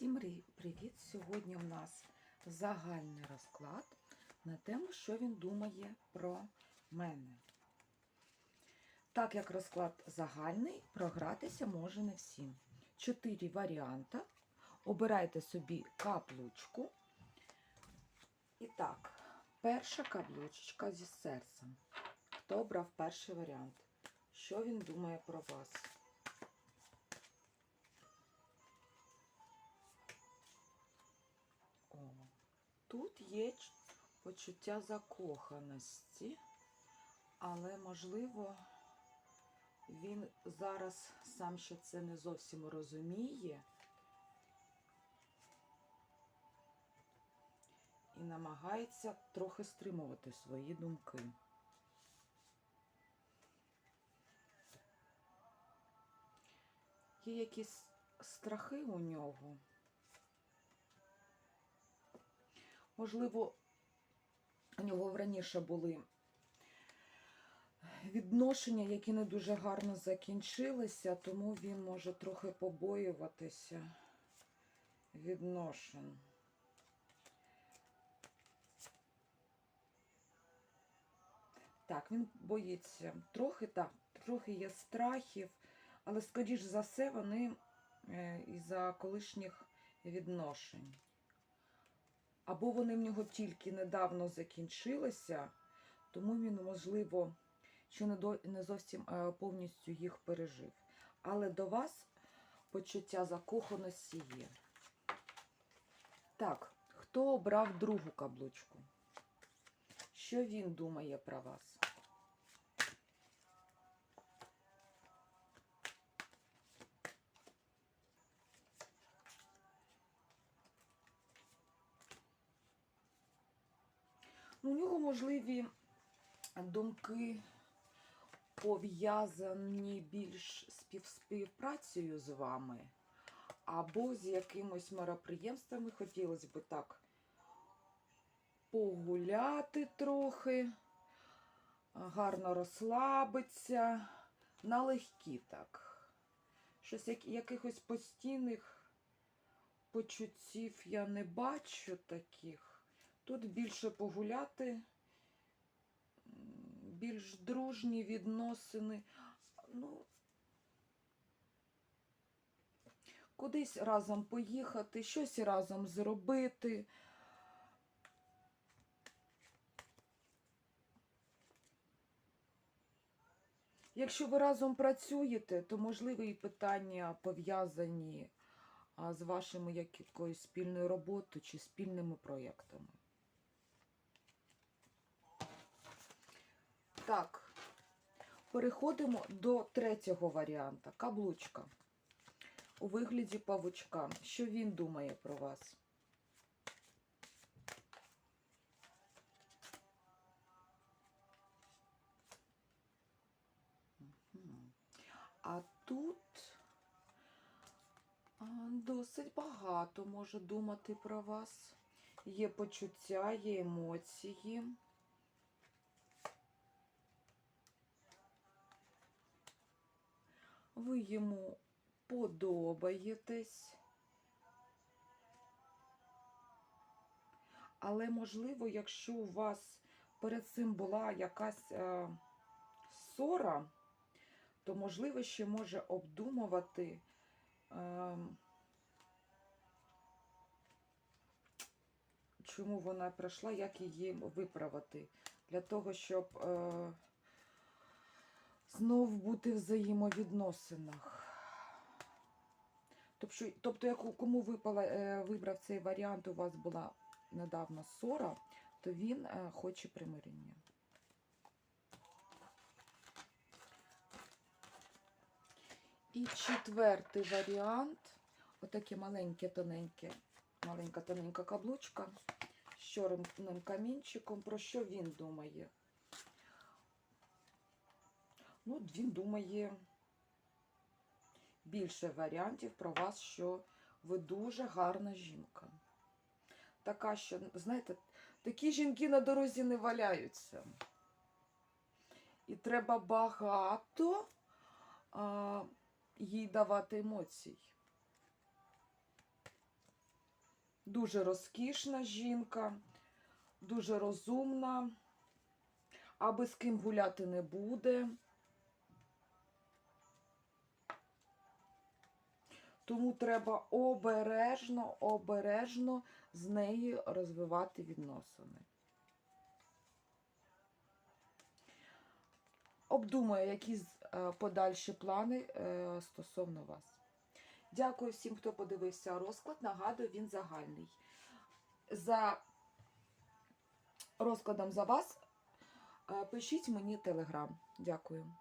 Всім привіт! Сьогодні у нас загальний розклад на тему, що він думає про мене. Так як розклад загальний, програтися може не всім. Чотири варіанти. Обирайте собі каплучку. І так, перша каблучечка зі серцем. Хто обрав перший варіант? Що він думає про вас? Тут є почуття закоханості, але, можливо, він зараз сам ще це не зовсім розуміє і намагається трохи стримувати свої думки. Є якісь страхи у нього. Можливо, у нього раніше були відношення, які не дуже гарно закінчилися, тому він може трохи побоюватися відношень. Так, він боїться. Трохи так, трохи є страхів, але, скоріш за все, вони е, із-за колишніх відношень. Або вони в нього тільки недавно закінчилися, тому він, можливо, до, не зовсім е, повністю їх пережив. Але до вас почуття закоханості є. Так, хто обрав другу каблучку? Що він думає про вас? Нього можливі думки пов'язані більш з співпрацею з вами, або з якимось мероприємствами. Хотілося б так погуляти трохи, гарно розслабитися, налегкі так. Щось як, якихось постійних почуттів я не бачу таких. Тут більше погуляти, більш дружні відносини. Ну, кудись разом поїхати, щось разом зробити. Якщо ви разом працюєте, то можливо і питання пов'язані з вашими якоюсь спільною роботою чи спільними проєктами. Так, переходимо до третього варіанта. Каблучка. У вигляді павучка. Що він думає про вас? А тут досить багато може думати про вас. Є почуття, є емоції. Ви йому подобаєтесь. Але, можливо, якщо у вас перед цим була якась е, ссора, то, можливо, ще може обдумувати, е, чому вона пройшла, як її виправити. Для того, щоб е, знов бути в взаємовідносинах. Тобто, тобто як кому випала, е, вибрав цей варіант, у вас була недавно ссора, то він е, хоче примирення. І четвертий варіант отаке маленьке, тоненьке, маленька тоненька каблучка з чорним камінчиком. Про що він думає? Ну, він думає більше варіантів про вас, що ви дуже гарна жінка. Така, що, знаєте, такі жінки на дорозі не валяються. І треба багато а, їй давати емоцій. дуже розкішна жінка, дуже розумна, аби з ким гуляти не буде. Тому треба обережно, обережно з нею розвивати відносини. Обдумаю якісь е, подальші плани е, стосовно вас. Дякую всім, хто подивився розклад. Нагадую, він загальний. За розкладом за вас е, пишіть мені телеграм. Дякую.